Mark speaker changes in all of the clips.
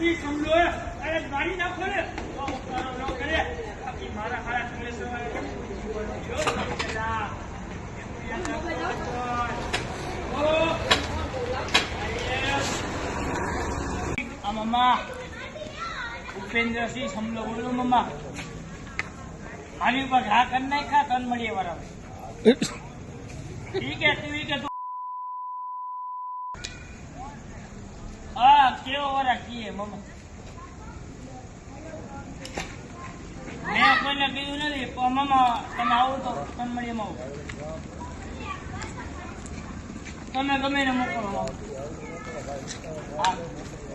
Speaker 1: Please come to it. મારી નાખો ને. તો ઉપકારો ન કરે. બાકી મારા હારા સંદેશો આ મમ્મા, ઉપેન્દ્રસિંહ સમલો, બોલો મમ્મા. આની ઉપર ઘા કરી નાખ્યા, તન મળીએ વાળા ઠીક હે ઈ કે હા કેવો વરા કીએ, મમ્મા? મેં કીધું નથી પણ તમે આવો તો તન આવો તમે ગમે ને મોકલો આવો. હા.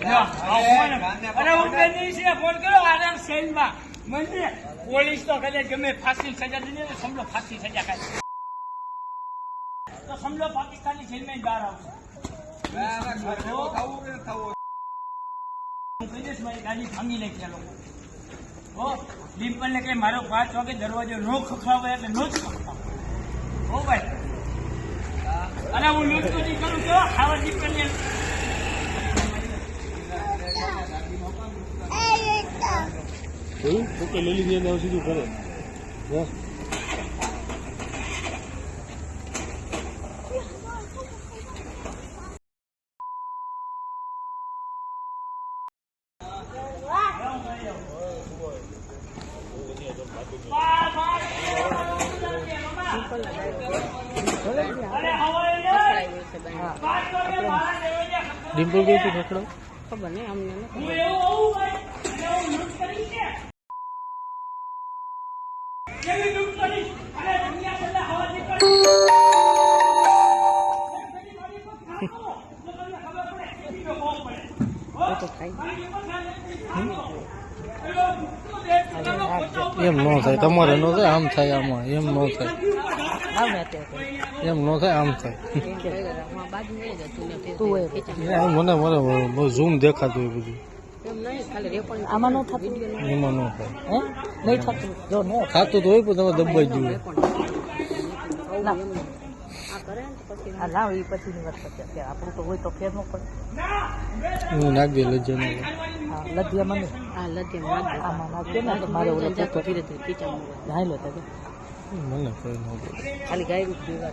Speaker 1: લ્યો, ફોન. અરે ઉપેન્દ્રસિંહે ફોન કર્યો આરામ સેલમાં મંદિર પોલીસ તો કદાચ ગમે ફાંસી સજા દીધી સમજો ફાંસી સજા ખાય તો સમજો પાકિસ્તાની જેલમાં માં બહાર આવશે હું કહી મારી ગાડી ભાંગી નાખી લોકો હો ડિમ્પલ ને મારો પાંચ વાગે દરવાજો નો ખખડાવે એટલે નો જ ખખડાવે હો ભાઈ અને હું લૂંટકોટી કરું કેવો આવા ડિમ્પલ ને
Speaker 2: જોયું પોતે સુધી લીધી એટલે સીધું કરે બસ
Speaker 1: અરે હવાઈ નહીં. પાંચ વાગે મારા દરવાજા ખખડાવે.
Speaker 2: ડિમ્પલ ગઈ હતી ખખડો
Speaker 3: ખબર નહીં અમને તો ખાઈ
Speaker 2: એમ ન થાય તમારે ન થાય આમ થાય આમાં એમ ન થાય. એમ ન થાય આમ થાય. મને મને ઝૂમ દેખાતું હોય બધું.
Speaker 3: આમાં ન થતું?
Speaker 2: એમાં ન થાય.
Speaker 3: હે? નહીં થતું? જો નો
Speaker 2: ખાતું તો હોય પણ તમે દબાઈ
Speaker 3: જુઓ. ને એ પછીની વાત કરશે કે આપણું તો હોય તો ફેર ન પડે.
Speaker 2: હું નાખ દે લજ્જાને
Speaker 3: હા લધિયા મને. હા નાખ આમાં નાખે ને તો મારે ઓલો જતો ધીરે ધીરે ખીચામાં નાઈ લો તો
Speaker 2: મને કોઈ ન બોલે
Speaker 3: ખાલી ગાય રૂપ દેવા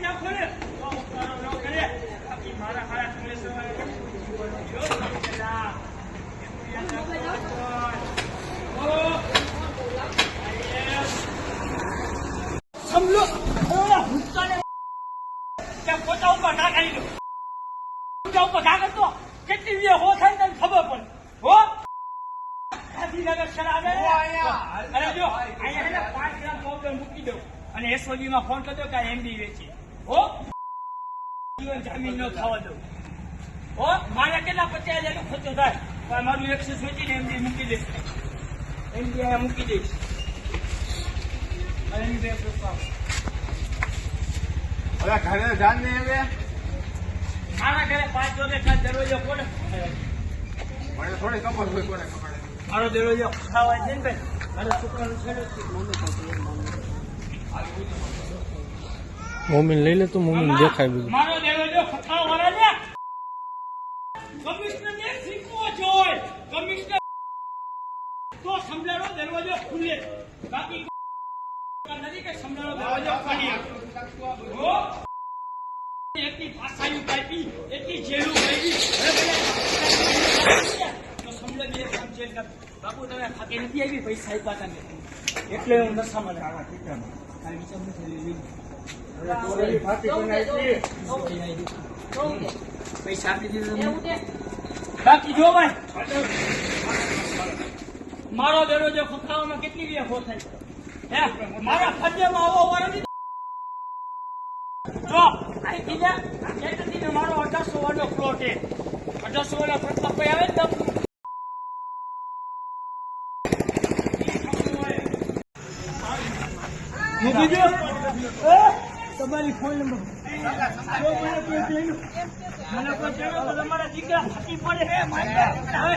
Speaker 1: નાખો ને. તો ઉપકારો ન કરે બાકી મારા હારા સંદેશો સમલો ઓલા હુક્કાને ત્યાં પોતા ઉપર ના ખાઈ લો ઉપર ના કરતો કેટલી વીએ હો થાય તને ખબર પડે. હો? ગાંધીનગર શરાબે અરે જો અહીંયા પાંચ ગ્રામ પાવડર મૂકી દઉં. અને એસઓજી માં ફોન કરી કે એમડી વેચી. હો? જીવન જામીન ન ખાવા દઉં. હો? મારે કેટલા પચાસ હજાર ખર્ચો થાય? પણ મારું એક્સેસ વેચીને એમડી મૂકી દઈશ. એમડી અહીંયા મૂકી દઈશ. અને એની બે
Speaker 4: ઘરે ને હવે?
Speaker 1: મારા ઘરે પાંચ વાગે કાલ દરવાજો કોને મારો દરવાજો ખાવા છે ને ભાઈ? મારા છોકરાનું છે.
Speaker 2: મમ્મીને લઈ લે તો મમ્મીને દેખાય બધું.
Speaker 1: મારો દરવાજો ખખાવાળા ને કમિશનરને શીખવો જોઈએ. કમિશનર તો સમજાડો દરવાજો ખુલે. બાકી નથી કે સમજાડો દરવાજો ખોલી એટલી ભાષાયું કાપી એટલી જેલું કાપી બાપુ તમે ખાતે નથી આવી પૈસા આપ્યા તમે એટલે હું નશામાં પૈસા આપી દીધા બાકી જો ભાઈ મારો દરવાજો ખખડાવવામાં કેટલી વે હો થાય? હે? મારા ફરજેમાં આવો. મારો અઢારસો વાળો પ્લોટ છે. અઢારસો વાળા પ્લોટમાં કોઈ આવે ને મૂકી દો તમારી ફોન નંબર તમારા દીકરા ફાટી પડે. હે? મારે